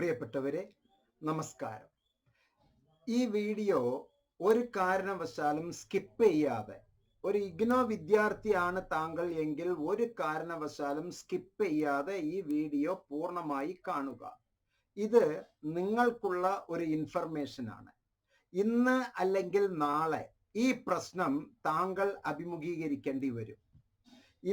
പ്രിയപ്പെട്ടവരെ നമസ്കാരം. ഈ വീഡിയോ ഒരു കാരണവശാലും സ്കിപ്പ് ചെയ്യാതെ ഒരു ഇഗ്നോ വിദ്യാർത്ഥിയാണ് താങ്കൾ എങ്കിൽ ഒരു കാരണവശാലും സ്കിപ്പ് ചെയ്യാതെ ഈ വീഡിയോ പൂർണമായി കാണുക. ഇത് നിങ്ങൾക്കുള്ള ഒരു ഇൻഫർമേഷൻ ആണ്. ഇന്ന് അല്ലെങ്കിൽ നാളെ ഈ പ്രശ്നം താങ്കൾ അഭിമുഖീകരിക്കേണ്ടി വരും.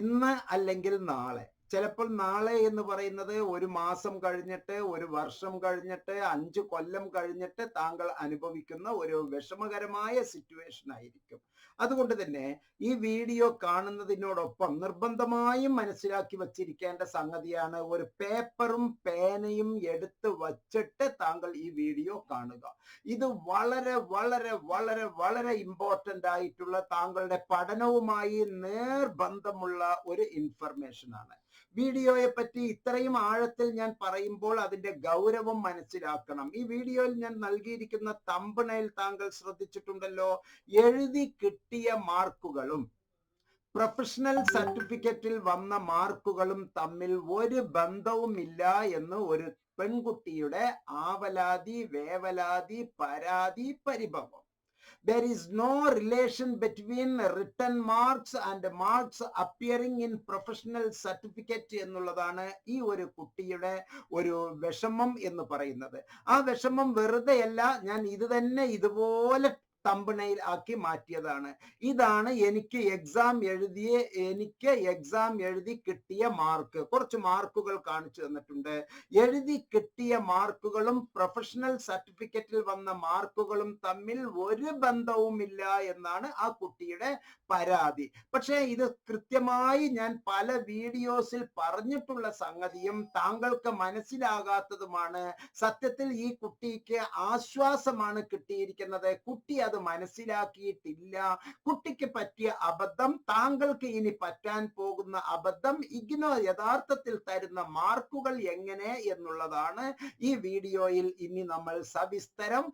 ഇന്ന് അല്ലെങ്കിൽ നാളെ ചിലപ്പോൾ നാളെ എന്ന് പറയുന്നത് ഒരു മാസം കഴിഞ്ഞിട്ട് ഒരു വർഷം കഴിഞ്ഞിട്ട് അഞ്ച് കൊല്ലം കഴിഞ്ഞിട്ട് താങ്കൾ അനുഭവിക്കുന്ന ഒരു വിഷമകരമായ സിറ്റുവേഷൻ ആയിരിക്കും. അതുകൊണ്ട് തന്നെ ഈ വീഡിയോ കാണുന്നതിനോടൊപ്പം നിർബന്ധമായും മനസ്സിലാക്കി വച്ചിരിക്കേണ്ട സംഗതിയാണ് ഒരു പേപ്പറും പേനയും എടുത്ത് വച്ചിട്ട് താങ്കൾ ഈ വീഡിയോ കാണുക. ഇത് വളരെ വളരെ വളരെ വളരെ ഇമ്പോർട്ടന്റ് ആയിട്ടുള്ള താങ്കളുടെ പഠനവുമായി നേർബന്ധമുള്ള ഒരു ഇൻഫർമേഷൻ ആണ്. വീഡിയോയെ പറ്റി ഇത്രയും ആഴത്തിൽ ഞാൻ പറയുമ്പോൾ അതിന്റെ ഗൗരവം മനസ്സിലാക്കണം. ഈ വീഡിയോയിൽ ഞാൻ നൽകിയിരിക്കുന്ന തമ്പണയിൽ താങ്കൾ ശ്രദ്ധിച്ചിട്ടുണ്ടല്ലോ എഴുതി കിട്ടിയ മാർക്കുകളും പ്രൊഫഷണൽ സർട്ടിഫിക്കറ്റിൽ വന്ന മാർക്കുകളും തമ്മിൽ ഒരു ബന്ധവുമില്ല എന്ന് ഒരു പെൺകുട്ടിയുടെ ആവലാതി വേവലാതി പരാതി പരിഭവം. There is no relation between written marks and marks appearing in professional certificate എന്നുള്ളതാണ് ഈ ഒരു കുട്ടിയുടെ ഒരു വിഷമം എന്ന് പറയുന്നത് ആ വിഷമം വെറുതെയല്ല ഞാൻ ഇത് തന്നെ ഇതുപോലെ തമ്പണയിൽ ആക്കി മാറ്റിയതാണ്. ഇതാണ് എനിക്ക് എക്സാം എഴുതിയ എനിക്ക് എക്സാം എഴുതി കിട്ടിയ മാർക്ക് കുറച്ച് മാർക്കുകൾ കാണിച്ചു തന്നിട്ടുണ്ട്. എഴുതി കിട്ടിയ മാർക്കുകളും പ്രൊഫഷണൽ സർട്ടിഫിക്കറ്റിൽ വന്ന മാർക്കുകളും തമ്മിൽ ഒരു ബന്ധവുമില്ല എന്നാണ് ആ കുട്ടിയുടെ പരാതി. പക്ഷേ ഇത് കൃത്യമായി ഞാൻ പല വീഡിയോസിൽ പറഞ്ഞിട്ടുള്ള സംഗതിയും താങ്കൾക്ക് മനസ്സിലാകാത്തതുമാണ്. സത്യത്തിൽ ഈ കുട്ടിക്ക് ആശ്വാസമാണ് കിട്ടിയിരിക്കുന്നത്. കുട്ടി അത് മനസ്സിലാക്കിയിട്ടില്ല. കുട്ടിക്ക് പറ്റിയ അബദ്ധം താങ്കൾക്ക് ഇനി പറ്റാൻ പോകുന്ന അബദ്ധം ഇഗ്നോ യഥാർത്ഥത്തിൽ തരുന്ന മാർക്കുകൾ എങ്ങനെ എന്നുള്ളതാണ് ഈ വീഡിയോയിൽ ഇനി നമ്മൾ സവിസ്തരം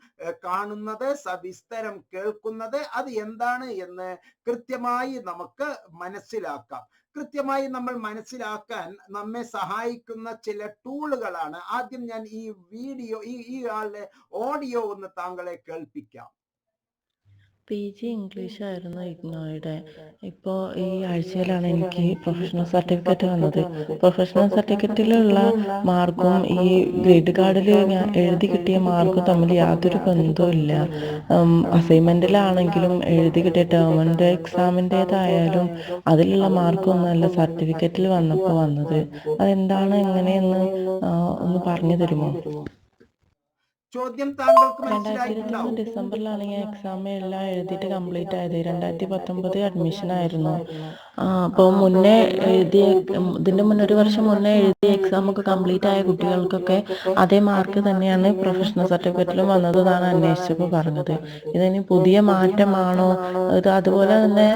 കാണുന്നത് സവിസ്തരം കേൾക്കുന്നത് അത് എന്താണ് എന്ന് കൃത്യമായി നമുക്ക് മനസ്സിലാക്കാം. കൃത്യമായി നമ്മൾ മനസ്സിലാക്കാൻ നമ്മെ സഹായിക്കുന്ന ചില ടൂളുകളാണ്. ആദ്യം ഞാൻ ഈ വീഡിയോ ഈ ഈ ആളുടെ ഓഡിയോ ഒന്ന് താങ്കളെ കേൾപ്പിക്കാം. പി ജി ഇംഗ്ലീഷ് ആയിരുന്നു ഇഗ്നോയുടെ. ഇപ്പോൾ ഈ ആഴ്ചയിലാണ് എനിക്ക് പ്രൊഫഷണൽ സർട്ടിഫിക്കറ്റ് വന്നത്. പ്രൊഫഷണൽ സർട്ടിഫിക്കറ്റിലുള്ള മാർക്കും ഈ ഗ്രേഡ് കാർഡിൽ ഞാൻ എഴുതി കിട്ടിയ മാർക്കും തമ്മിൽ യാതൊരു ബന്ധവും ഇല്ല അസൈൻമെന്റിലാണെങ്കിലും എഴുതി കിട്ടിയ ടേമിന്റെ എക്സാമിന്റേതായാലും അതിലുള്ള മാർക്കൊന്നുമല്ല സർട്ടിഫിക്കറ്റിൽ വന്നപ്പോൾ വന്നത്. അതെന്താണ് എങ്ങനെയെന്ന് ഒന്ന് പറഞ്ഞു തരുമോ? ചോദ്യം താങ്കൾക്ക് ഡിസംബറിലാണ് ഞാൻ എക്സാം എല്ലാം എഴുതിയിട്ട് കംപ്ലീറ്റ് ആയത്. രണ്ടായിരത്തി പത്തൊമ്പത് അഡ്മിഷൻ ആയിരുന്നു. അപ്പോൾ മുന്നേ എഴുതിയ ഇതിന്റെ മുന്നേ ഒരു വർഷം മുന്നേ എഴുതിയ എക്സാം ഒക്കെ കംപ്ലീറ്റ് ആയ കുട്ടികൾക്കൊക്കെ അതേ മാർക്ക് തന്നെയാണ് പ്രൊഫഷണൽ സർട്ടിഫിക്കറ്റിലും വന്നത് എന്നാണ് അന്വേഷിച്ചപ്പോൾ പറഞ്ഞത്. ഇതിന് പുതിയ മാറ്റമാണോ? ഇത് അതുപോലെ തന്നെ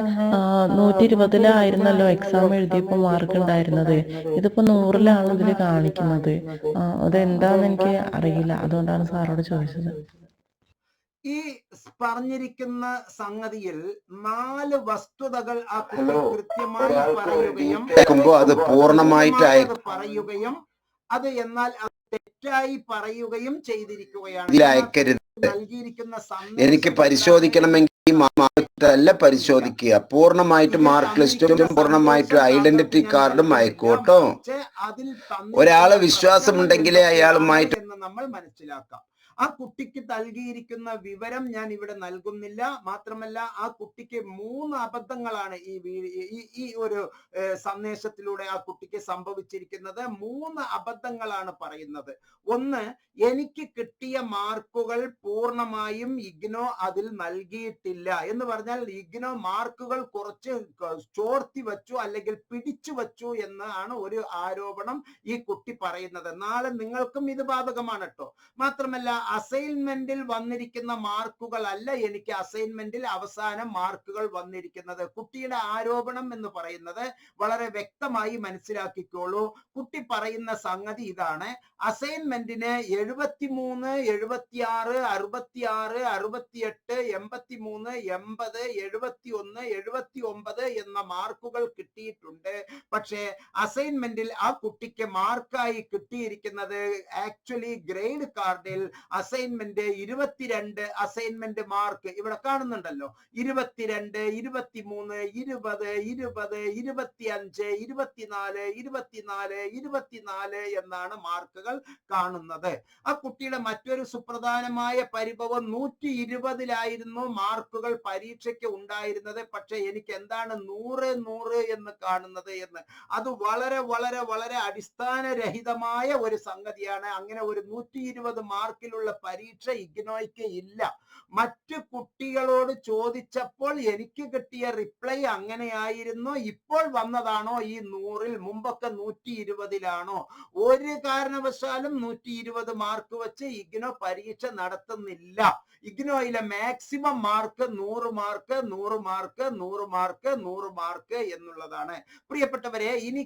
നൂറ്റി ഇരുപതിലായിരുന്നല്ലോ എക്സാം എഴുതിയപ്പോൾ മാർക്ക് ഉണ്ടായിരുന്നത്. ഇതിപ്പോ നൂറിലാണ് ഇതിൽ കാണിക്കുന്നത്. അതെന്താന്ന് എനിക്ക് അറിയില്ല. അതുകൊണ്ടാണ് സാറോട് ചോദിച്ചത്. ഈ പറഞ്ഞിരിക്കുന്ന സംഗതിയിൽ നാല് വസ്തുതകൾ ആ കുട്ടി കൃത്യമായി പറയുകയും അത് പൂർണമായിട്ട് പറയുകയും അത് എന്നാൽ തെറ്റായി പറയുകയും ചെയ്തിരിക്കുകയാണ്. അയക്കരുത്. നൽകിയിരിക്കുന്ന എനിക്ക് പരിശോധിക്കണമെങ്കിൽ അല്ല പരിശോധിക്കുക. പൂർണമായിട്ട് മാർക്ക് ലിസ്റ്റും പൂർണമായിട്ട് ഐഡന്റിറ്റി കാർഡും അയക്കൂട്ടോ ഒരാളെ വിശ്വാസം തന്നിരിക്കുന്ന ഒരാൾ വിശ്വാസമുണ്ടെങ്കിലേ അയാളുമായിട്ട് നമ്മൾ മനസ്സിലാക്കാം. ആ കുട്ടിക്ക് നൽകിയിരിക്കുന്ന വിവരം ഞാൻ ഇവിടെ നൽകുന്നില്ല. മാത്രമല്ല ആ കുട്ടിക്ക് മൂന്ന് അബദ്ധങ്ങളാണ് ഈ ഈ ഒരു സന്ദേശത്തിലൂടെ ആ കുട്ടിക്ക് സംഭവിച്ചിരിക്കുന്നത്. മൂന്ന് അബദ്ധങ്ങളാണ് പറയുന്നത്. ഒന്ന് എനിക്ക് കിട്ടിയ മാർക്കുകൾ പൂർണമായും ഇഗ്നോ അതിൽ നൽകിയിട്ടില്ല. എന്ന് പറഞ്ഞാൽ ഇഗ്നോ മാർക്കുകൾ കുറച്ച് ചോർത്തി വച്ചു അല്ലെങ്കിൽ പിടിച്ചു വച്ചു എന്നാണ് ഒരു ആരോപണം ഈ കുട്ടി പറയുന്നത്. നാളെ നിങ്ങൾക്കും ഇത് ബാധകമാണ് കേട്ടോ മാത്രമല്ല അസൈൻമെന്റിൽ വന്നിരിക്കുന്ന മാർക്കുകൾ അല്ല എനിക്ക് അസൈൻമെന്റിൽ അവസാന മാർക്കുകൾ വന്നിരിക്കുന്നത്. കുട്ടിയുടെ ആരോപണം എന്ന് പറയുന്നത് വളരെ വ്യക്തമായി മനസ്സിലാക്കിക്കോളൂ. കുട്ടി പറയുന്ന സംഗതി ഇതാണ്. അസൈൻമെന്റിന് എഴുപത്തിമൂന്ന് എഴുപത്തിയാറ് അറുപത്തിയാറ് അറുപത്തിയെട്ട് എൺപത്തിമൂന്ന് എൺപത് എഴുപത്തി ഒന്ന് എഴുപത്തി ഒമ്പത് എന്ന മാർക്കുകൾ കിട്ടിയിട്ടുണ്ട്. പക്ഷേ അസൈൻമെന്റിൽ ആ കുട്ടിക്ക് മാർക്കായി കിട്ടിയിരിക്കുന്നത് ആക്ച്വലി ഗ്രേഡ് കാർഡിൽ അസൈൻമെന്റ് ഇരുപത്തിരണ്ട് അസൈൻമെന്റ് മാർക്ക് ഇവിടെ കാണുന്നുണ്ടല്ലോ. ഇരുപത്തിരണ്ട് ഇരുപത്തിമൂന്ന് ഇരുപത് ഇരുപത് ഇരുപത്തി അഞ്ച് ഇരുപത്തിനാല് ഇരുപത്തിനാല് ഇരുപത്തിനാല് എന്നാണ് മാർക്കുകൾ കാണുന്നത്. ആ കുട്ടിയുടെ മറ്റൊരു സുപ്രധാനമായ പരിഭവം നൂറ്റി ഇരുപതിലായിരുന്നു മാർക്കുകൾ പരീക്ഷയ്ക്ക് ഉണ്ടായിരുന്നത്. പക്ഷെ എനിക്ക് എന്താണ് നൂറ് നൂറ് എന്ന് കാണുന്നത് എന്ന്. അത് വളരെ വളരെ വളരെ അടിസ്ഥാനരഹിതമായ ഒരു സംഗതിയാണ്. അങ്ങനെ ഒരു നൂറ്റി ഇരുപത് മാർക്കിലുള്ള പരീക്ഷ ഇഗ്നോയ്ക്ക് ഇല്ല. മറ്റു കുട്ടികളോട് ചോദിച്ചപ്പോൾ എനിക്ക് കിട്ടിയ റിപ്ലൈ അങ്ങനെയായിരുന്നു. ഇപ്പോൾ വന്നതാണോ ഈ നൂറിൽ? മുമ്പൊക്കെ നൂറ്റി ഇരുപതിലാണോ ഒരു കാരണവശാലും നൂറ്റി ഇരുപത് മാർക്ക് വെച്ച് ഇഗ്നോ പരീക്ഷ നടത്തുന്നില്ല. ഇഗ്നോയിലെ മാക്സിമം മാർക്ക് നൂറ് മാർക്ക് നൂറ് മാർക്ക് നൂറ് മാർക്ക് നൂറ് മാർക്ക് എന്നുള്ളതാണ്. പ്രിയപ്പെട്ടവരെ ഇനി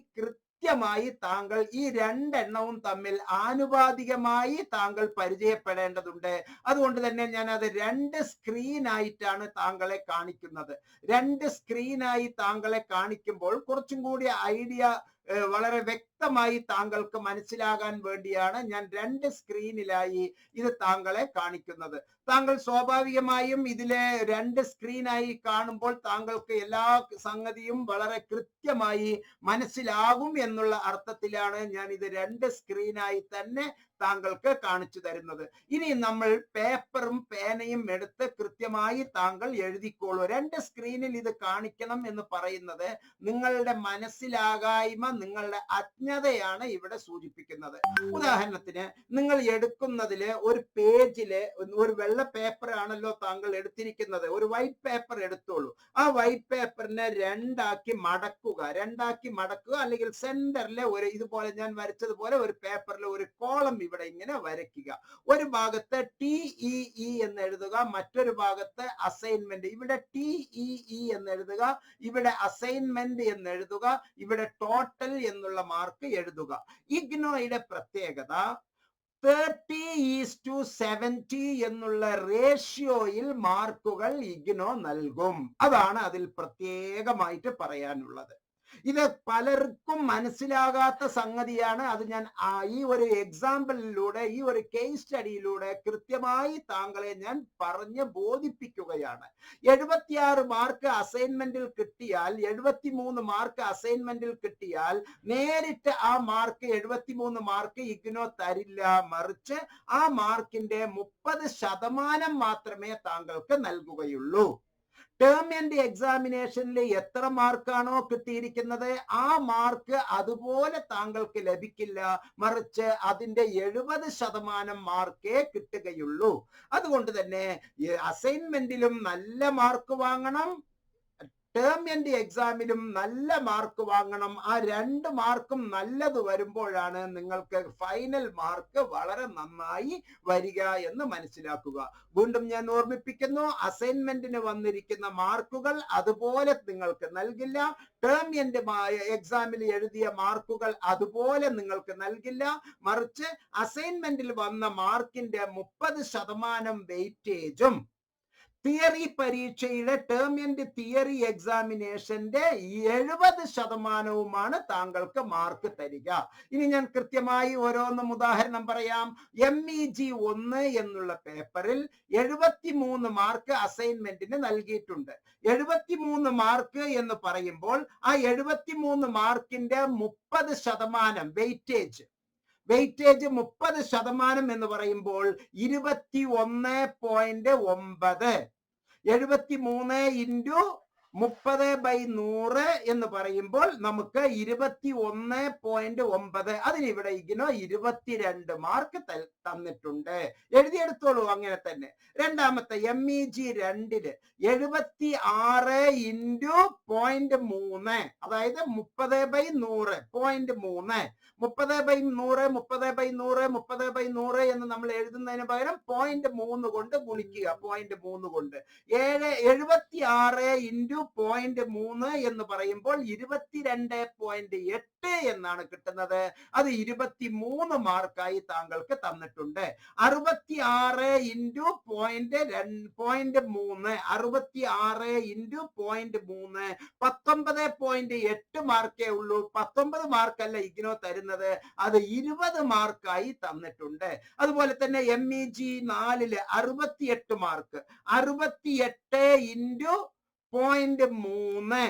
കൃത്യമായി താങ്കൾ ഈ രണ്ടെണ്ണവും തമ്മിൽ ആനുപാതികമായി താങ്കൾ പരിചയപ്പെടേണ്ടതുണ്ട്. അതുകൊണ്ട് തന്നെ ഞാൻ അത് രണ്ട് സ്ക്രീനായിട്ടാണ് താങ്കളെ കാണിക്കുന്നത്. രണ്ട് സ്ക്രീനായി താങ്കളെ കാണിക്കുമ്പോൾ കുറച്ചും കൂടി ഐഡിയ വളരെ വ്യക്തമായി താങ്കൾക്ക് മനസ്സിലാകാൻ വേണ്ടിയാണ് ഞാൻ രണ്ട് സ്ക്രീനിലായി ഇത് താങ്കളെ കാണിക്കുന്നത്. താങ്കൾ സ്വാഭാവികമായും ഇതിലെ രണ്ട് സ്ക്രീനായി കാണുമ്പോൾ താങ്കൾക്ക് എല്ലാ സംഗതിയും വളരെ കൃത്യമായി മനസ്സിലാകും എന്നുള്ള അർത്ഥത്തിലാണ് ഞാൻ ഇത് രണ്ട് സ്ക്രീനായി തന്നെ താങ്കൾക്ക് കാണിച്ചു തരുന്നത്. ഇനി നമ്മൾ പേപ്പറും പേനയും എടുത്ത് കൃത്യമായി താങ്കൾ എഴുതിക്കോളൂ. രണ്ട് സ്ക്രീനിൽ ഇത് കാണിക്കണം എന്ന് പറയുന്നത് നിങ്ങളുടെ മനസ്സിലാകായ്മ നിങ്ങളുടെ അജ്ഞതയാണ് ഇവിടെ സൂചിപ്പിക്കുന്നത്. ഉദാഹരണത്തിന് നിങ്ങൾ എടുക്കുന്നതിൽ ഒരു പേജിൽ ഒരു വെള്ള പേപ്പർ ആണല്ലോ താങ്കൾ എടുത്തിരിക്കുന്നത്. ഒരു വൈറ്റ് പേപ്പർ എടുത്തോളൂ. ആ വൈറ്റ് പേപ്പറിനെ രണ്ടാക്കി മടക്കുക. രണ്ടാക്കി മടക്കുക അല്ലെങ്കിൽ സെന്ററിലെ ഒരു ഇതുപോലെ ഞാൻ വരച്ചതുപോലെ ഒരു പേപ്പറിൽ ഒരു കോളം ഇവിടെ ഇങ്ങനെ വരയ്ക്കുക. ഒരു ഭാഗത്ത് ടി ഇ ഇ എന്ന് എഴുതുക മറ്റൊരു ഭാഗത്ത് അസൈൻമെന്റ് ഇവിടെ ടി ഇ ഇ എന്ന് എഴുതുക ഇവിടെ അസൈൻമെന്റ് എന്ന് എഴുതുക ഇവിടെ ടോട്ടൽ എന്നുള്ള മാർക്ക് എഴുതുക. ഇഗ്നോയുടെ പ്രത്യേകത തേർട്ടി ഈസ് ടു സെവന്റി എന്നുള്ള റേഷ്യോയിൽ മാർക്കുകൾ ഇഗ്നോ നൽകും. അതാണ് അതിൽ പ്രത്യേകമായിട്ട് പറയാനുള്ളത്. ഇത് പലർക്കും മനസ്സിലാകാത്ത സംഗതിയാണ്. അത് ഞാൻ ഈ ഒരു എക്സാമ്പിളിലൂടെ ഈ ഒരു കേസ് സ്റ്റഡിയിലൂടെ കൃത്യമായി താങ്കളെ ഞാൻ പറഞ്ഞ് ബോധിപ്പിക്കുകയാണ്. എഴുപത്തിയാറ് മാർക്ക് അസൈൻമെന്റിൽ കിട്ടിയാൽ എഴുപത്തിമൂന്ന് മാർക്ക് അസൈൻമെന്റിൽ കിട്ടിയാൽ നേരിട്ട് ആ മാർക്ക് എഴുപത്തിമൂന്ന് മാർക്ക് ഇഗ്നോ തരില്ല മറിച്ച് ആ മാർക്കിന്റെ മുപ്പത് ശതമാനം മാത്രമേ താങ്കൾക്ക് നൽകുകയുള്ളൂ. ടേം ആൻഡ് എക്സാമിനേഷനിൽ എത്ര മാർക്കാണോ കിട്ടിയിരിക്കുന്നത്? ആ മാർക്ക് അതുപോലെ താങ്കൾക്ക് ലഭിക്കില്ല. മറിച്ച് അതിന്റെ എഴുപത് ശതമാനം മാർക്കേ കിട്ടുകയുള്ളൂ. അതുകൊണ്ട് തന്നെ അസൈൻമെന്റിലും നല്ല മാർക്ക് വാങ്ങണം. ടേം എൻഡ് എക്സാമിലും നല്ല മാർക്ക് വാങ്ങണം. ആ രണ്ട് മാർക്കും നല്ലത് വരുമ്പോഴാണ് നിങ്ങൾക്ക് ഫൈനൽ മാർക്ക് വളരെ നന്നായി വരിക എന്ന് മനസ്സിലാക്കുക. വീണ്ടും ഞാൻ ഓർമ്മിപ്പിക്കുന്നു അസൈൻമെന്റിന് വന്നിരിക്കുന്ന മാർക്കുകൾ അതുപോലെ നിങ്ങൾക്ക് നൽകില്ല. ടേം എൻഡ് എക്സാമിൽ എഴുതിയ മാർക്കുകൾ അതുപോലെ നിങ്ങൾക്ക് നൽകില്ല. മറിച്ച് അസൈൻമെന്റിൽ വന്ന മാർക്കിന്റെ മുപ്പത് ശതമാനം വെയിറ്റേജും തിയറി പരീക്ഷയിലെ ടേം ആൻഡ് തിയറി എക്സാമിനേഷന്റെ എഴുപത് ശതമാനവുമാണ് താങ്കൾക്ക് മാർക്ക് തരിക. ഇനി ഞാൻ കൃത്യമായി ഓരോന്നും ഉദാഹരണം പറയാം. എം ഇ ജി ഒന്ന് എന്നുള്ള പേപ്പറിൽ എഴുപത്തി മൂന്ന് മാർക്ക് അസൈൻമെന്റിന് നൽകിയിട്ടുണ്ട്. എഴുപത്തി മൂന്ന് മാർക്ക് എന്ന് പറയുമ്പോൾ ആ എഴുപത്തി മൂന്ന് മാർക്കിന്റെ മുപ്പത് ശതമാനം വെയിറ്റേജ് വെയിറ്റേജ് മുപ്പത് ശതമാനം എന്ന് പറയുമ്പോൾ ഇരുപത്തി ഒന്ന് പോയിന്റ് ഒമ്പത്. എഴുപത്തി മൂന്ന് ഇന്റു മുപ്പത് ബൈ നൂറ് എന്ന് പറയുമ്പോൾ നമുക്ക് ഇരുപത്തി ഒന്ന് പോയിന്റ് ഒമ്പത്. അതിനിവിടെ ഇഗ്നോ ഇരുപത്തിരണ്ട് മാർക്ക് തന്നിട്ടുണ്ട്. എഴുതിയെടുത്തോളൂ അങ്ങനെ തന്നെ. രണ്ടാമത്തെ എം ഇ ജി രണ്ടിൽ എഴുപത്തി ആറ് ഇന്റു പോയിന്റ് മൂന്ന്. അതായത് മുപ്പത് ബൈ നൂറ് പോയിന്റ് മൂന്ന്. മുപ്പത് ബൈ നൂറ് മുപ്പത് ബൈ നൂറ് മുപ്പത് ബൈ നൂറ് എന്ന് നമ്മൾ എഴുതുന്നതിന് പകരം പോയിന്റ് മൂന്ന് കൊണ്ട് ഗുണിക്കുക. പോയിന്റ് മൂന്ന് കൊണ്ട്. ഏഴ് എഴുപത്തി ആറ് ഇന്റു പോയിന്റ് മൂന്ന് എന്ന് പറയുമ്പോൾ ഇരുപത്തിരണ്ട് പോയിന്റ് എട്ട് എന്നാണ് കിട്ടുന്നത്. അത് ഇരുപത്തി മൂന്ന് മാർക്കായി താങ്കൾക്ക് തന്നിട്ടുണ്ട്. അറുപത്തി ആറ് ഇന്റു പോയിന്റ് പോയിന്റ് മൂന്ന് അറുപത്തി ആറ് ഇന്റു പോയിന്റ് മൂന്ന് പത്തൊമ്പത് പോയിന്റ് എട്ട് മാർക്കേ ഉള്ളൂ. പത്തൊമ്പത് മാർക്കല്ല ഇഗ്നോ തരുന്നത്. അത് ഇരുപത് മാർക്കായി തന്നിട്ടുണ്ട്. അതുപോലെ തന്നെ എം ഇ ജി നാലിൽ അറുപത്തിയെട്ട് മാർക്ക് അറുപത്തിയെട്ട് ഇന്റു പോയിന്റ് മൂന്ന്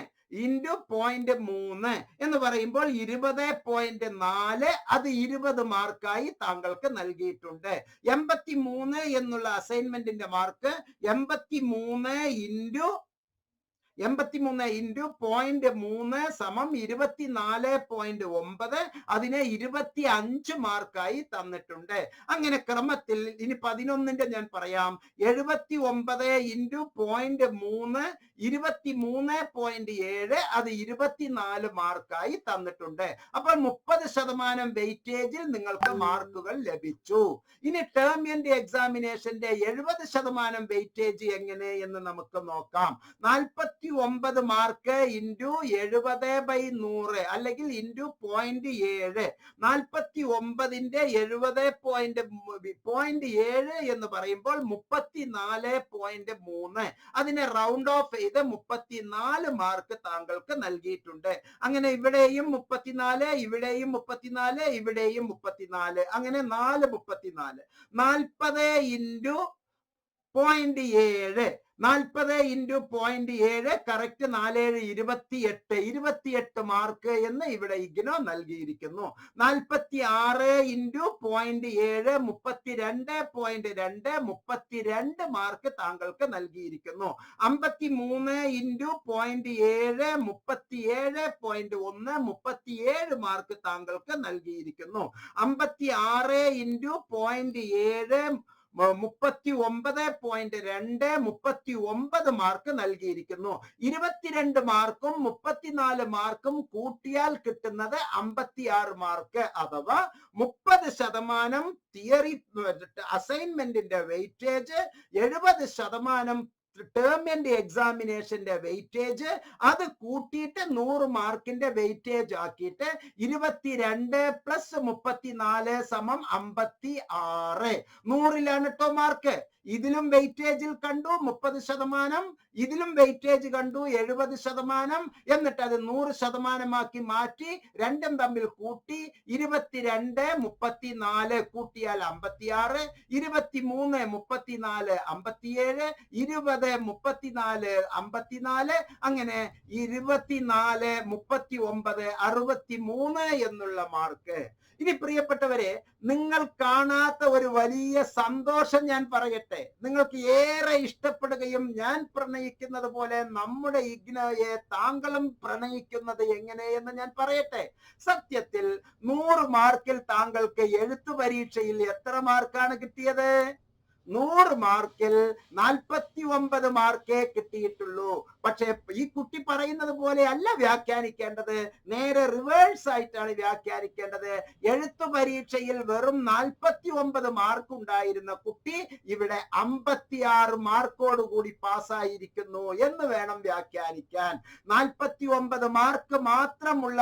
ഇന്റു പോയിന്റ് മൂന്ന് എന്ന് പറയുമ്പോൾ ഇരുപത് പോയിന്റ് നാല് അത് ഇരുപത് മാർക്കായി താങ്കൾക്ക് നൽകിയിട്ടുണ്ട്. എൺപത്തി മൂന്ന് എന്നുള്ള അസൈൻമെന്റിന്റെ മാർക്ക് എൺപത്തി മൂന്ന് ഇന്റു എൺപത്തിമൂന്ന് ഇന്റു പോയിന്റ് മൂന്ന് സമം ഇരുപത്തിനാല് പോയിന്റ് ഒമ്പത് അതിനെ ഇരുപത്തി അഞ്ച് മാർക്കായി തന്നിട്ടുണ്ട്. അങ്ങനെ ക്രമത്തിൽ ഇനി പതിനൊന്നിന്റെ ഞാൻ പറയാം. എഴുപത്തി ഒമ്പത് ഇന്റു പോയിന്റ് മൂന്ന് ഇരുപത്തി മൂന്ന് പോയിന്റ് ഏഴ് അത് ഇരുപത്തിനാല് മാർക്കായി തന്നിട്ടുണ്ട്. അപ്പോൾ മുപ്പത് ശതമാനം വെയിറ്റേജിൽ നിങ്ങൾക്ക് മാർക്കുകൾ ലഭിച്ചു. ഇനി ടേം എൻഡ് എക്സാമിനേഷന്റെ എഴുപത് ശതമാനം വെയിറ്റേജ് എങ്ങനെ എന്ന് നമുക്ക് നോക്കാം. നാൽപ്പത്തി ഒമ്പത് മാർക്ക് ഇന്റു എഴുപത് ബൈ നൂറ് അല്ലെങ്കിൽ ഇന്റു പോയിന്റ് ഏഴ്. നാൽപ്പത്തി ഒമ്പതിന്റെ എഴുപത് പോയിന്റ് പോയിന്റ് ഏഴ് എന്ന് പറയുമ്പോൾ മുപ്പത്തി നാല് പോയിന്റ് മൂന്ന്. അതിനെ റൗണ്ട് ഓഫ് ചെയ്ത് മുപ്പത്തിനാല് മാർക്ക് താങ്കൾക്ക് നൽകിയിട്ടുണ്ട്. അങ്ങനെ ഇവിടെയും മുപ്പത്തിനാല് ഇവിടെയും മുപ്പത്തിനാല് ഇവിടെയും മുപ്പത്തിനാല്. അങ്ങനെ നാല് മുപ്പത്തിനാല്. നാൽപ്പത് ഇന്റു പോയിന്റ് ഏഴ്. നാൽപ്പത് ഇന്റു പോയിന്റ് ഏഴ് കറക്റ്റ് നാലേഴ് ഇരുപത്തിയെട്ട് ഇരുപത്തിയെട്ട് മാർക്ക് എന്ന് ഇവിടെ ഇഗ്നോ നൽകിയിരിക്കുന്നു. നാൽപ്പത്തി ആറ് ഇന്റു പോയിന്റ് ഏഴ് മുപ്പത്തിരണ്ട് പോയിന്റ് രണ്ട് മുപ്പത്തിരണ്ട് മാർക്ക് താങ്കൾക്ക് നൽകിയിരിക്കുന്നു. അമ്പത്തി മൂന്ന് ഇന്റു പോയിന്റ് ഏഴ് മുപ്പത്തിയേഴ് പോയിന്റ് ഒന്ന് മുപ്പത്തിയേഴ് മാർക്ക് താങ്കൾക്ക് നൽകിയിരിക്കുന്നു. അമ്പത്തി ആറ് ഇന്റു പോയിന്റ് ഏഴ് മുപ്പത്തി ഒമ്പത് പോയിന്റ് രണ്ട് മുപ്പത്തി ഒമ്പത് മാർക്ക് നൽകിയിരിക്കുന്നു. ഇരുപത്തിരണ്ട് മാർക്കും മുപ്പത്തിനാല് മാർക്കും കൂട്ടിയാൽ കിട്ടുന്നത് അമ്പത്തിയാറ് മാർക്ക് അഥവാ മുപ്പത് ശതമാനം തിയറി അസൈൻമെന്റിന്റെ വെയിറ്റേജ് എഴുപത് ശതമാനം ടേം ആൻഡ് എക്സാമിനേഷന്റെ വെയിറ്റേജ് അത് കൂട്ടിയിട്ട് നൂറ് മാർക്കിന്റെ വെയിറ്റേജ് ആക്കിയിട്ട് ഇരുപത്തിരണ്ട് പ്ലസ് മുപ്പത്തിനാല് സമം അമ്പത്തി ആറ് നൂറിലാണ് കേട്ടോ മാർക്ക് ഇതിലും വെയിറ്റേജിൽ കണ്ടു മുപ്പത് ശതമാനം ഇതിലും വെയിറ്റേജ് കണ്ടു എഴുപത് ശതമാനം എന്നിട്ട് അത് നൂറ് ശതമാനമാക്കി മാറ്റി രണ്ടും തമ്മിൽ കൂട്ടി ഇരുപത്തിരണ്ട് മുപ്പത്തിനാല് കൂട്ടിയാൽ അമ്പത്തിയാറ് ഇരുപത്തിമൂന്ന് മുപ്പത്തിനാല് അമ്പത്തിയേഴ് ഇരുപത് മുപ്പത്തിനാല് അമ്പത്തിനാല് അങ്ങനെ ഇരുപത്തിനാല് മുപ്പത്തി ഒമ്പത് അറുപത്തി മൂന്ന് എന്നുള്ള മാർക്ക് ഇനി പ്രിയപ്പെട്ടവരെ നിങ്ങൾ കാണാത്ത ഒരു വലിയ സന്തോഷം ഞാൻ പറയട്ടെ. നിങ്ങൾക്ക് ഏറെ ഇഷ്ടപ്പെടുകയും ഞാൻ പ്രണയിക്കുന്നത് പോലെ നമ്മുടെ ഇഗ്നയെ താങ്കളും പ്രണയിക്കുന്നത് എങ്ങനെയെന്ന് ഞാൻ പറയട്ടെ. സത്യത്തിൽ നൂറ് മാർക്കിൽ താങ്കൾക്ക് എഴുത്തു പരീക്ഷയിൽ എത്ര മാർക്കാണ് കിട്ടിയത്? നൂറ് മാർക്കിൽ നാൽപ്പത്തി ഒമ്പത് മാർക്കേ കിട്ടിയിട്ടുള്ളൂ. പക്ഷെ ഈ കുട്ടി പറയുന്നത് പോലെ അല്ല വ്യാഖ്യാനിക്കേണ്ടത്. നേരെ റിവേഴ്സ് ആയിട്ടാണ് വ്യാഖ്യാനിക്കേണ്ടത്. എഴുത്തു പരീക്ഷയിൽ വെറും നാൽപ്പത്തി ഒമ്പത് മാർക്ക് ഉണ്ടായിരുന്ന കുട്ടി ഇവിടെ അമ്പത്തിയാറ് മാർക്കോട് കൂടി പാസ്സായിരിക്കുന്നു എന്ന് വേണം വ്യാഖ്യാനിക്കാൻ. നാൽപ്പത്തി ഒമ്പത് മാർക്ക് മാത്രമുള്ള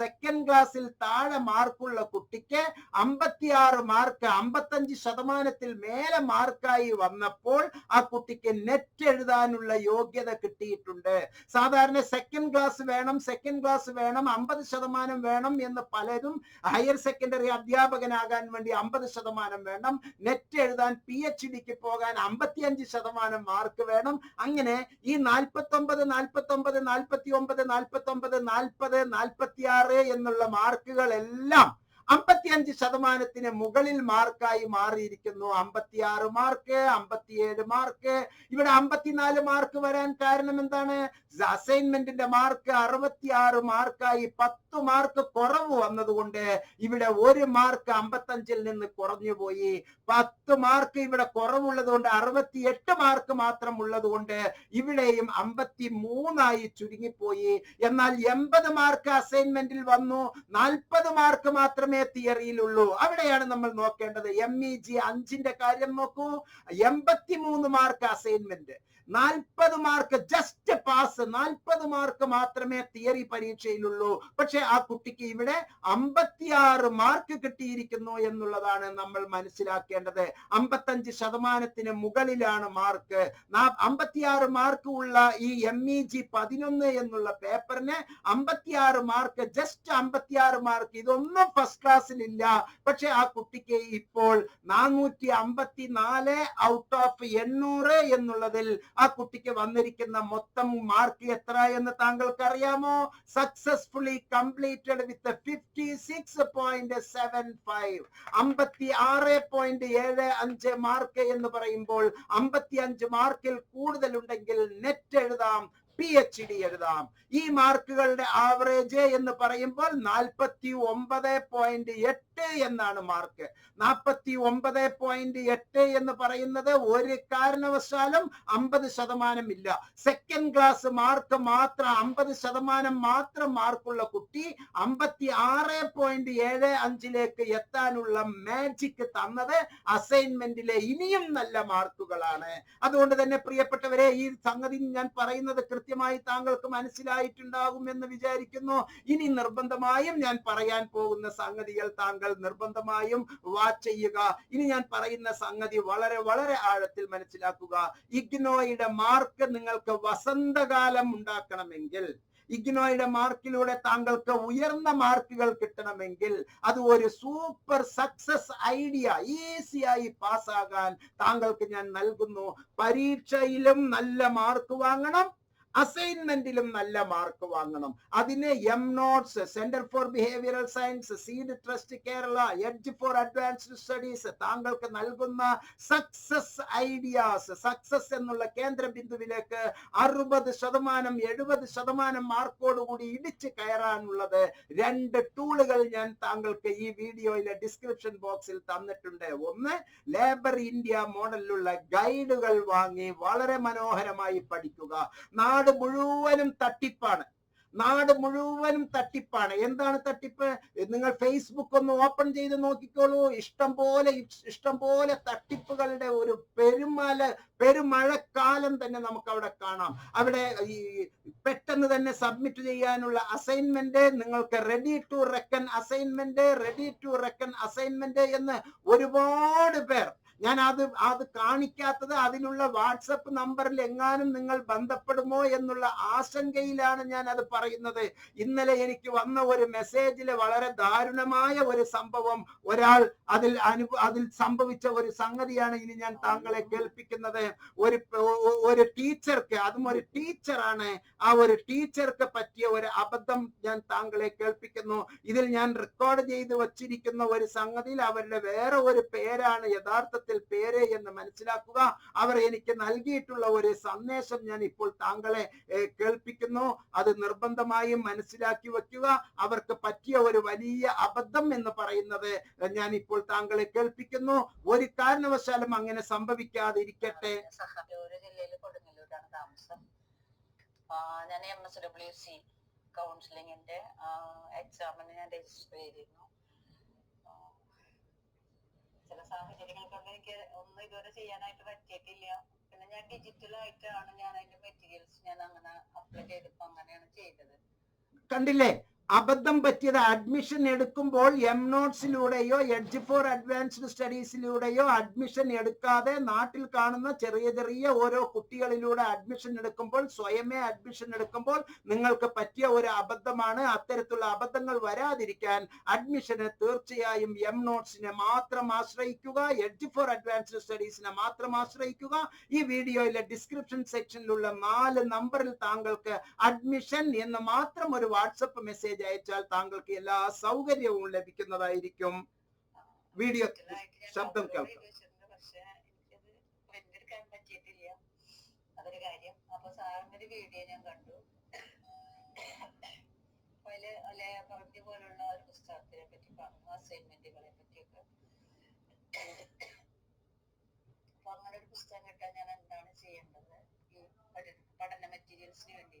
സെക്കൻഡ് ക്ലാസ്സിൽ താഴെ മാർക്കുള്ള കുട്ടിക്ക് അമ്പത്തിയാറ് മാർക്ക് അമ്പത്തഞ്ച് ശതമാനത്തിൽ മേലെ മാർക്കായി വന്നപ്പോൾ ആ കുട്ടിക്ക് നെറ്റ് എഴുതാനുള്ള യോഗ്യത കിട്ടിയിട്ടുണ്ട് സാധാരണ സെക്കൻഡ് ക്ലാസ് വേണം സെക്കൻഡ് ക്ലാസ് വേണം അമ്പത് ശതമാനം വേണം എന്ന് പലരും ഹയർ സെക്കൻഡറി അധ്യാപകനാകാൻ വേണ്ടി അമ്പത് ശതമാനം വേണം. നെറ്റ് എഴുതാൻ പി എച്ച് ഡിക്ക് പോകാൻ അമ്പത്തിയഞ്ച് ശതമാനം മാർക്ക് വേണം. അങ്ങനെ ഈ നാൽപ്പത്തി ഒമ്പത് നാൽപ്പത്തി ഒമ്പത് നാൽപ്പത്തി ഒമ്പത് നാൽപ്പത്തി ഒമ്പത് നാൽപ്പത് നാൽപ്പത്തി ആറ് എന്നുള്ള മാർക്കുകളെല്ലാം അമ്പത്തിയഞ്ച് ശതമാനത്തിന് മുകളിൽ മാർക്കായി മാറിയിരിക്കുന്നു. അമ്പത്തിയാറ് മാർക്ക് അമ്പത്തിയേഴ് മാർക്ക്. ഇവിടെ അമ്പത്തിനാല് മാർക്ക് വരാൻ കാരണം എന്താണ്? അസൈൻമെന്റിന്റെ മാർക്ക് അറുപത്തിയാറ് മാർക്കായി പത്ത് മാർക്ക് കുറവ് വന്നതുകൊണ്ട് ഇവിടെ ഒരു മാർക്ക് അമ്പത്തഞ്ചിൽ നിന്ന് കുറഞ്ഞു പോയി പത്ത് മാർക്ക് ഇവിടെ കുറവുള്ളത് കൊണ്ട് അറുപത്തിയെട്ട് മാർക്ക് മാത്രം ഉള്ളത് കൊണ്ട് ഇവിടെയും അമ്പത്തി മൂന്നായി ചുരുങ്ങിപ്പോയി. എന്നാൽ എൺപത് മാർക്ക് അസൈൻമെന്റിൽ വന്നു. നാൽപ്പത് മാർക്ക് മാത്രമേ തിയറിയിലുള്ളൂ. അവിടെയാണ് നമ്മൾ നോക്കേണ്ടത്. എം ഇ ജി അഞ്ചിന്റെ കാര്യം നോക്കൂ. എൺപത്തി മൂന്ന് മാർക്ക് അസൈൻമെന്റ് നാൽപ്പത് മാർക്ക് ജസ്റ്റ് പാസ് നാൽപ്പത് മാർക്ക് മാത്രമേ തിയറി പരീക്ഷയിലുള്ളൂ. പക്ഷെ ആ കുട്ടിക്ക് ഇവിടെ അമ്പത്തിയാറ് മാർക്ക് കിട്ടിയിരിക്കുന്നു എന്നുള്ളതാണ് നമ്മൾ മനസ്സിലാക്കേണ്ടത്. അമ്പത്തഞ്ച് ശതമാനത്തിന് മുകളിലാണ് മാർക്ക് അമ്പത്തിയാറ് മാർക്ക് ഉള്ള ഈ എം ഇ ജി പതിനൊന്ന് എന്നുള്ള പേപ്പറിന് അമ്പത്തിയാറ് മാർക്ക് ജസ്റ്റ് അമ്പത്തിയാറ് മാർക്ക് ഇതൊന്നും ഫസ്റ്റ് ക്ലാസ്സിൽ ഇല്ല പക്ഷെ ആ കുട്ടിക്ക് ഇപ്പോൾ നാനൂറ്റി അമ്പത്തി നാല് ഔട്ട് ഓഫ് എണ്ണൂറ് എന്നുള്ളതിൽ ആ കുട്ടിക്ക് വന്നിരിക്കുന്ന മൊത്തം മാർക്ക് എത്ര എന്ന് താങ്കൾക്ക് അറിയാമോ successfully completed with fifty six point seven five അമ്പത്തി ആറ് പോയിന്റ് ഏഴ് അഞ്ച് മാർക്ക് എന്ന് പറയുമ്പോൾ അമ്പത്തി അഞ്ച് മാർക്കിൽ കൂടുതൽ ഉണ്ടെങ്കിൽ നെറ്റ് എഴുതാം പി എച്ച് ഡി എഴുതാം. ഈ മാർക്കുകളുടെ ആവറേജ് എന്ന് പറയുമ്പോൾ നാൽപ്പത്തി ഒമ്പത് പോയിന്റ് എട്ട് എന്നാണ് മാർക്ക് നാൽപ്പത്തി ഒമ്പത് പോയിന്റ് എട്ട് എന്ന് പറയുന്നത് ഒരു കാരണവശാലും അമ്പത് ശതമാനം ഇല്ല. സെക്കൻഡ് ക്ലാസ് മാർക്ക് മാത്രം അമ്പത് ശതമാനം മാത്രം മാർക്കുള്ള കുട്ടി അമ്പത്തി ആറ് പോയിന്റ് ഏഴ് അഞ്ചിലേക്ക് എത്താനുള്ള മാജിക്ക് തന്നത് അസൈൻമെന്റിലെ ഇനിയും നല്ല മാർക്കുകളാണ്. അതുകൊണ്ട് തന്നെ പ്രിയപ്പെട്ടവരെ ഈ സംഗതി ഞാൻ പറയുന്നത് കൃത്യമായി താങ്കൾക്ക് മനസ്സിലായിട്ടുണ്ടാകും എന്ന് വിചാരിക്കുന്നു. ഇനി നിർബന്ധമായും ഞാൻ പറയാൻ പോകുന്ന സംഗതികൾ താങ്കൾ നിർബന്ധമായും വാച്ച് ചെയ്യുക. ഇനി ഞാൻ പറയുന്ന സംഗതി വളരെ വളരെ ആഴത്തിൽ മനസ്സിലാക്കുക. ഇഗ്നോയുടെ മാർക്ക് നിങ്ങൾക്ക് വസന്തകാലം ഉണ്ടാക്കണമെങ്കിൽ ഇഗ്നോയുടെ മാർക്കിലൂടെ താങ്കൾക്ക് ഉയർന്ന മാർക്കുകൾ കിട്ടണമെങ്കിൽ അത് ഒരു സൂപ്പർ സക്സസ് ഐഡിയ ഈസിയായി പാസ്സാകാൻ താങ്കൾക്ക് ഞാൻ നൽകുന്നു. പരീക്ഷയിലും നല്ല മാർക്ക് വാങ്ങണം. അസൈൻമെന്റിലും നല്ല മാർക്ക് വാങ്ങണം. അതിന് M notes centre for behavioural science seed trust Kerala edge for advanced studies താങ്കൾക്ക് നൽകുന്ന സക്സസ് ഐഡിയാസ് സക്സസ് എന്നുള്ള കേന്ദ്ര ബിന്ദുവിലേക്ക് അറുപത് ശതമാനം എഴുപത് ശതമാനം മാർക്കോടുകൂടി ഇടിച്ച് കയറാനുള്ളത് രണ്ട് ടൂളുകൾ ഞാൻ താങ്കൾക്ക് ഈ വീഡിയോയിലെ ഡിസ്ക്രിപ്ഷൻ ബോക്സിൽ തന്നിട്ടുണ്ട്. ഒന്ന് ലേബർ ഇന്ത്യ മോഡലിലുള്ള ഗൈഡുകൾ വാങ്ങി വളരെ മനോഹരമായി പഠിക്കുക. നാട് മുഴുവനും തട്ടിപ്പാണ്. നാട് മുഴുവനും തട്ടിപ്പാണ്. എന്താണ് തട്ടിപ്പ്? നിങ്ങൾ ഫേസ്ബുക്ക് ഒന്ന് ഓപ്പൺ ചെയ്ത് നോക്കിക്കോളൂ. ഇഷ്ടം പോലെ ഇഷ്ടം പോലെ തട്ടിപ്പുകളുടെ ഒരു പെരുമല പെരുമഴക്കാലം തന്നെ നമുക്ക് അവിടെ കാണാം. അവിടെ ഈ പെട്ടെന്ന് തന്നെ സബ്മിറ്റ് ചെയ്യാനുള്ള അസൈൻമെന്റ് നിങ്ങൾക്ക് ready to reckon assignment ready to reckon assignment എന്ന് ഒരുപാട് പേർ ഞാൻ അത് അത് കാണിക്കാത്തത് അതിനുള്ള വാട്സപ്പ് നമ്പറിൽ എങ്ങാനും നിങ്ങൾ ബന്ധപ്പെടുമോ എന്നുള്ള ആശങ്കയിലാണ് ഞാൻ അത് പറയുന്നത്. ഇന്നലെ എനിക്ക് വന്ന ഒരു മെസ്സേജിൽ വളരെ ദാരുണമായ ഒരു സംഭവം ഒരാൾ അതിൽ അതിൽ സംഭവിച്ച ഒരു സംഗതിയാണ് ഇനി ഞാൻ താങ്കളെ കേൾപ്പിക്കുന്നത്. ഒരു ഒരു ടീച്ചർക്ക് അതും ഒരു ടീച്ചറാണ്. ആ ഒരു ടീച്ചർക്ക് പറ്റിയ ഒരു അബദ്ധം ഞാൻ താങ്കളെ കേൾപ്പിക്കുന്നു. ഇതിൽ ഞാൻ റെക്കോർഡ് ചെയ്ത് വച്ചിരിക്കുന്ന ഒരു സംഗതിയിൽ അവരുടെ വേറെ ഒരു പേരാണ് യഥാർത്ഥത്തിൽ പേര് എന്ന് മനസ്സിലാക്കുക. അവർ എനിക്ക് നൽകിയിട്ടുള്ള ഒരു സന്ദേശം ഞാൻ ഇപ്പോൾ താങ്കളെ കേൾപ്പിക്കുന്നു. അത് നിർബന്ധമായും മനസ്സിലാക്കി വെക്കുക അവർക്ക് പറ്റിയ ഒരു വലിയ അബദ്ധം എന്ന് പറയുന്നത് ഞാൻ ഇപ്പോൾ താങ്കളെ കേൾപ്പിക്കുന്നു. ഒരു കാരണവശാലും അങ്ങനെ സംഭവിക്കാതിരിക്കട്ടെ. ഇരിക്കട്ടെ ഞാൻ എം എസ് ഡബ്ല്യു സി കൗൺസിലിങ്ങിന്റെ എക്സാമിന് ഞാൻ രജിസ്റ്റർ ചെയ്തിരുന്നു. ചില സാഹചര്യങ്ങൾ കൊണ്ട് എനിക്ക് ഒന്നും ഇതുവരെ ചെയ്യാനായിട്ട് പറ്റിയിട്ടില്ല. പിന്നെ ഞാൻ ഡിജിറ്റൽ ആയിട്ടാണ് ഞാൻ അതിന്റെ മെറ്റീരിയൽസ് ഞാൻ അങ്ങനെ അപ്ലൈ ചെയ്തപ്പോ അങ്ങനെയാണ് ചെയ്തത്. കണ്ടില്ലേ? അബദ്ധം പറ്റിയത് അഡ്മിഷൻ എടുക്കുമ്പോൾ എം നോട്ട്സിലൂടെയോ എഡ്ജ് ഫോർ അഡ്വാൻസ്ഡ് സ്റ്റഡീസിലൂടെയോ അഡ്മിഷൻ എടുക്കാതെ നാട്ടിൽ കാണുന്ന ചെറിയ ചെറിയ ഓരോ കുട്ടികളിലൂടെ അഡ്മിഷൻ എടുക്കുമ്പോൾ സ്വയമേ അഡ്മിഷൻ എടുക്കുമ്പോൾ നിങ്ങൾക്ക് പറ്റിയ ഒരു അബദ്ധമാണ്. അത്തരത്തിലുള്ള അബദ്ധങ്ങൾ വരാതിരിക്കാൻ അഡ്മിഷന് തീർച്ചയായും എം നോട്ട്സിനെ മാത്രം ആശ്രയിക്കുക എഡ്ജ് ഫോർ അഡ്വാൻസ്ഡ് സ്റ്റഡീസിനെ മാത്രം ആശ്രയിക്കുക. ഈ വീഡിയോയിലെ ഡിസ്ക്രിപ്ഷൻ സെക്ഷനിലുള്ള നാല് നമ്പറിൽ താങ്കൾക്ക് അഡ്മിഷൻ എന്ന് മാത്രം ഒരു വാട്സപ്പ് മെസ്സേജ് മെസ്സേജ് അയച്ചാൽ താങ്കൾക്ക് എല്ലാ സൗകര്യവും ലഭിക്കുന്നതായിരിക്കും വീഡിയോ ശബ്ദം കേൾക്കാം. അതൊരു കാര്യം. അപ്പൊ സാറിന്റെ ഒരു വീഡിയോ ഞാൻ കണ്ടു. പോലുള്ള ഒരു പുസ്തകത്തിനെ പറ്റി പറഞ്ഞു അസൈൻമെന്റുകളെ പറ്റിയൊക്കെ അപ്പൊ അങ്ങനെ ഒരു പുസ്തകം കിട്ടാൻ ഞാൻ എന്താണ് ചെയ്യേണ്ടത് ഈ പഠന പഠന മെറ്റീരിയൽസിന് വേണ്ടി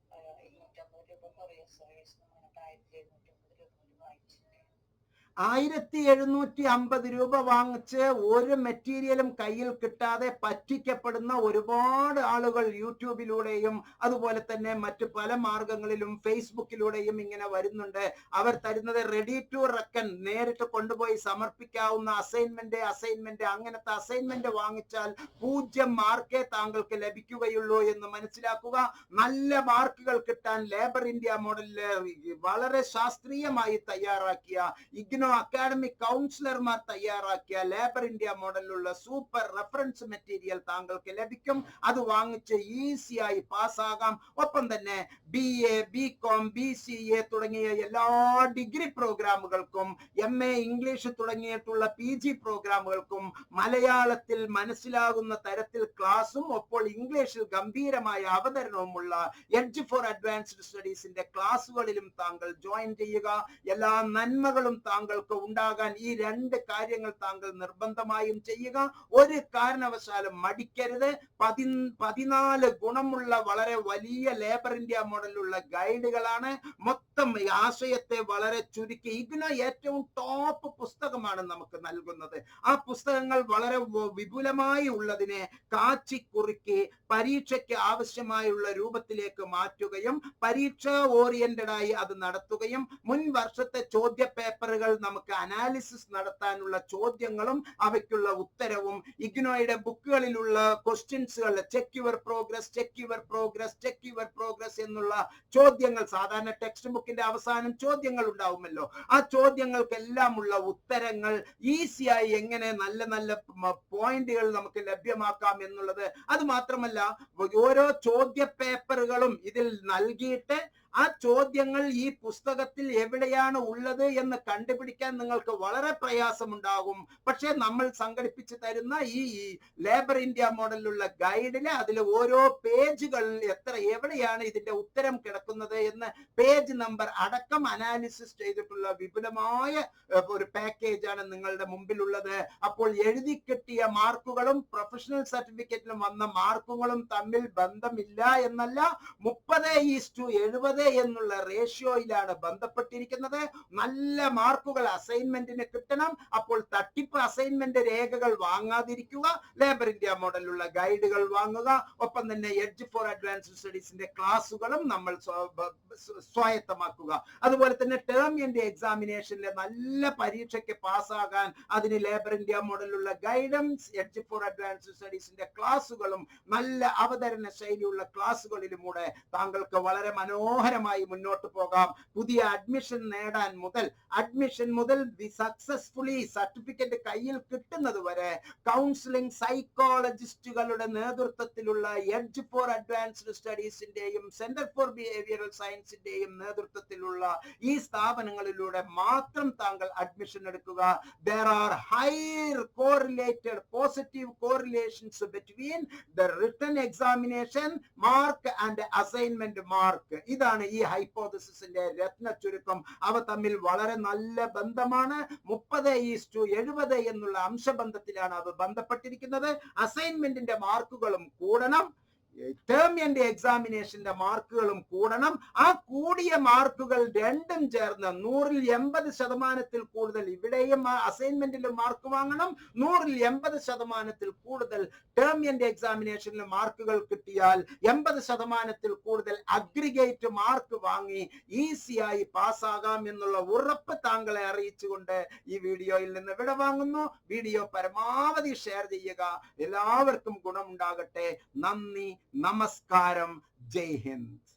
ഇരുന്നൂറ്റമ്പത് രൂപ കൊറിയർ സർവീസ് എന്ന് പറഞ്ഞിട്ട് ആയിരത്തി എഴുന്നൂറ്റമ്പത് രൂപ വാങ്ങിച്ചിട്ടുണ്ട് ആയിരത്തി എഴുന്നൂറ്റി അമ്പത് രൂപ വാങ്ങിച്ച് ഒരു മെറ്റീരിയലും കയ്യിൽ കിട്ടാതെ പറ്റിക്കപ്പെടുന്ന ഒരുപാട് ആളുകൾ യൂട്യൂബിലൂടെയും അതുപോലെ തന്നെ മറ്റു പല മാർഗങ്ങളിലും ഫേസ്ബുക്കിലൂടെയും ഇങ്ങനെ വരുന്നുണ്ട്. അവർ തരുന്നത് റെഡി ടു റക്കൻ നേരിട്ട് കൊണ്ടുപോയി സമർപ്പിക്കാവുന്ന അസൈൻമെന്റ് അസൈൻമെന്റ് അങ്ങനത്തെ അസൈൻമെന്റ് വാങ്ങിച്ചാൽ പൂജ്യം മാർക്കേ താങ്കൾക്ക് ലഭിക്കുകയുള്ളൂ എന്ന് മനസ്സിലാക്കുക. നല്ല മാർക്കുകൾ കിട്ടാൻ ലേബർ ഇന്ത്യ മോഡലിൽ വളരെ ശാസ്ത്രീയമായി തയ്യാറാക്കിയ ഇഗ്നോ അക്കാഡമിക് കൗൺസിലർമാർ തയ്യാറാക്കിയ ലേബർ ഇന്ത്യ മോഡലിലുള്ള സൂപ്പർ റെഫറൻസ് മെറ്റീരിയൽ താങ്കൾക്ക് ലഭിക്കും. അത് വാങ്ങിച്ച് ഈസിയായി പാസ്സാകാം. ഒപ്പം തന്നെ B A B com B C A തുടങ്ങിയ എല്ലാ ഡിഗ്രി പ്രോഗ്രാമുകൾക്കും എം എ ഇംഗ്ലീഷ് തുടങ്ങിയിട്ടുള്ള പി ജി പ്രോഗ്രാമുകൾക്കും മലയാളത്തിൽ മനസ്സിലാകുന്ന തരത്തിൽ ക്ലാസും ഒപ്പോൾ ഇംഗ്ലീഷിൽ ഗംഭീരമായ അവതരണവുമുള്ള എഡ്ജ് ഫോർ അഡ്വാൻസ്ഡ് സ്റ്റഡീസിന്റെ ക്ലാസ്സുകളിലും താങ്കൾ ജോയിൻ ചെയ്യുക. എല്ലാ നന്മകളും താങ്കൾക്ക് ഉണ്ടാകാൻ ഈ രണ്ട് കാര്യങ്ങൾ താങ്കൾ നിർബന്ധമായും ചെയ്യുക. ഒരു കാരണവശാലും മടിക്കരുത്. പതി പതിനാല് ഗുണമുള്ള വളരെ വലിയ ലേബർ ഇന്ത്യ മോഡലുള്ള ഗൈഡുകളാണ് മൊത്തം ആശയത്തെ വളരെ ചുരുക്കി. ഇതിന് ഏറ്റവും ടോപ്പ് പുസ്തകമാണ് നമുക്ക് നൽകുന്നത്. ആ പുസ്തകങ്ങൾ വളരെ വിപുലമായി ഉള്ളതിനെ കാച്ചി കുറുക്കി പരീക്ഷയ്ക്ക് ആവശ്യമായുള്ള രൂപത്തിലേക്ക് മാറ്റുകയും പരീക്ഷ ഓറിയന്റഡായി അത് നടത്തുകയും മുൻ വർഷത്തെ ചോദ്യ പേപ്പറുകൾ നമുക്ക് അനാലിസിസ് നടത്താനുള്ള ചോദ്യങ്ങളും അവയ്ക്കുള്ള ഉത്തരവും ഇഗ്നോയുടെ ബുക്കുകളിലുള്ള ക്വസ്റ്റ്യൻസുകൾ check your progress check your progress check your progress എന്നുള്ള ചോദ്യങ്ങൾ സാധാരണ ടെക്സ്റ്റ് ബുക്കിന്റെ അവസാനം ചോദ്യങ്ങൾ ഉണ്ടാവുമല്ലോ. ആ ചോദ്യങ്ങൾക്കെല്ലാം ഉള്ള ഉത്തരങ്ങൾ ഈസിയായി എങ്ങനെ നല്ല നല്ല പോയിന്റുകൾ നമുക്ക് ലഭ്യമാക്കാം എന്നുള്ളത്. അത് മാത്രമല്ല ഓരോ ചോദ്യ പേപ്പറുകളും ഇതിൽ നൽകിയിട്ട് ആ ചോദ്യങ്ങൾ ഈ പുസ്തകത്തിൽ എവിടെയാണ് ഉള്ളത് എന്ന് കണ്ടുപിടിക്കാൻ നിങ്ങൾക്ക് വളരെ പ്രയാസമുണ്ടാകും. പക്ഷേ നമ്മൾ സംഘടിപ്പിച്ചു തരുന്ന ഈ ലേബർ ഇന്ത്യ മോഡലിലുള്ള ഗൈഡിൽ അതിൽ ഓരോ പേജുകൾ എത്ര എവിടെയാണ് ഇതിന്റെ ഉത്തരം കിടക്കുന്നത് എന്ന് പേജ് നമ്പർ അടക്കം അനാലിസിസ് ചെയ്തിട്ടുള്ള വിപുലമായ ഒരു പാക്കേജാണ് നിങ്ങളുടെ മുമ്പിലുള്ളത്. അപ്പോൾ എഴുതി കിട്ടിയ മാർക്കുകളും പ്രൊഫഷണൽ സർട്ടിഫിക്കറ്റിലും വന്ന മാർക്കുകളും തമ്മിൽ ബന്ധമില്ല എന്നല്ല മുപ്പത് ഈസ്റ്റു എഴുപത് എന്നുള്ള റേഷ്യോയിലാണ് ബന്ധപ്പെട്ടിരിക്കുന്നത്. നല്ല മാർക്കുകൾ അസൈൻമെന്റിന് കിട്ടണം. അപ്പോൾ തട്ടിപ്പ് അസൈൻമെന്റ് രേഖകൾ വാങ്ങാതിരിക്കുക. ലേബർ ഇന്ത്യ മോഡലുള്ള ഗൈഡുകൾ വാങ്ങുക. ഒപ്പം തന്നെ എഡ്ജ് ഫോർ അഡ്വാൻസ്ഡ് സ്റ്റഡീസിന്റെ ക്ലാസ്സുകളും നമ്മൾ സ്വ- സ്വായത്തമാക്കുക. അതുപോലെ തന്നെ ടേം എൻഡ് എക്സാമിനേഷനിലെ നല്ല പരീക്ഷയ്ക്ക് പാസ്സാകാൻ അതിന് ലേബർ ഇന്ത്യ മോഡലുള്ള ഗൈഡൻസ് എഡ്ജ് ഫോർ അഡ്വാൻസ്ഡ് സ്റ്റഡീസിന്റെ ക്ലാസ്സുകളും നല്ല അവതരണ ശൈലിയുള്ള ക്ലാസ്സുകളിലൂടെ താങ്കൾക്ക് വളരെ മനോഹരമായി മുന്നോട്ട് പോകാം. പുതിയ അഡ്മിഷൻ നേടാൻ മുതൽ അഡ്മിഷൻ മുതൽ സക്സസ്ഫുള്ളി സർട്ടിഫിക്കറ്റ് കയ്യിൽ കിട്ടുന്നത് വരെ കൗൺസിലിംഗ് സൈക്കോളജിസ്റ്റുകളുടെ നേതൃത്വത്തിലുള്ള എഡ്ജ് ഫോർ അഡ്വാൻസ്ഡ് സ്റ്റഡീസിന്റെയും സെന്റർ ഫോർ ബിഹേവിയറൽ സയൻസിന്റെയും നേതൃത്വത്തിലുള്ള ഈ സ്ഥാപനങ്ങളിലൂടെ മാത്രം താങ്കൾ അഡ്മിഷൻ എടുക്കുക. There are high correlated positive correlations between the written examination mark and assignment mark ഇതാണ് ഈ ഹൈപ്പോതസിന്റെ രത്ന ചുരുക്കം അവ തമ്മിൽ വളരെ നല്ല ബന്ധമാണ്. മുപ്പത് ഈസ്റ്റു എഴുപത് എന്നുള്ള അംശബന്ധത്തിലാണ് അവ ബന്ധപ്പെട്ടിരിക്കുന്നത്. അസൈൻമെന്റിന്റെ മാർക്കുകളും കൂടണം. ടേം എൻഡ് എക്സാമിനേഷന്റെ മാർക്കുകളും കൂടണം. ആ കൂടിയ മാർക്കുകൾ രണ്ടും ചേർന്ന് നൂറിൽ എൺപത് ശതമാനത്തിൽ കൂടുതൽ ഇവിടെയും അസൈൻമെന്റിലും മാർക്ക് വാങ്ങണം. നൂറിൽ എൺപത് ശതമാനത്തിൽ കൂടുതൽ ടേം എൻഡ് എക്സാമിനേഷനിൽ മാർക്കുകൾ കിട്ടിയാൽ എൺപത് ശതമാനത്തിൽ കൂടുതൽ അഗ്രിഗേറ്റ് മാർക്ക് വാങ്ങി ഈസിയായി പാസ്സാകാം എന്നുള്ള ഉറപ്പ് താങ്കളെ അറിയിച്ചുകൊണ്ട് ഈ വീഡിയോയിൽ നിന്ന് വിട വാങ്ങുന്നു. വീഡിയോ പരമാവധി ഷെയർ ചെയ്യുക. എല്ലാവർക്കും ഗുണമുണ്ടാകട്ടെ. നന്ദി. നമസ്കാരം. ജയ് ഹിന്ദ്.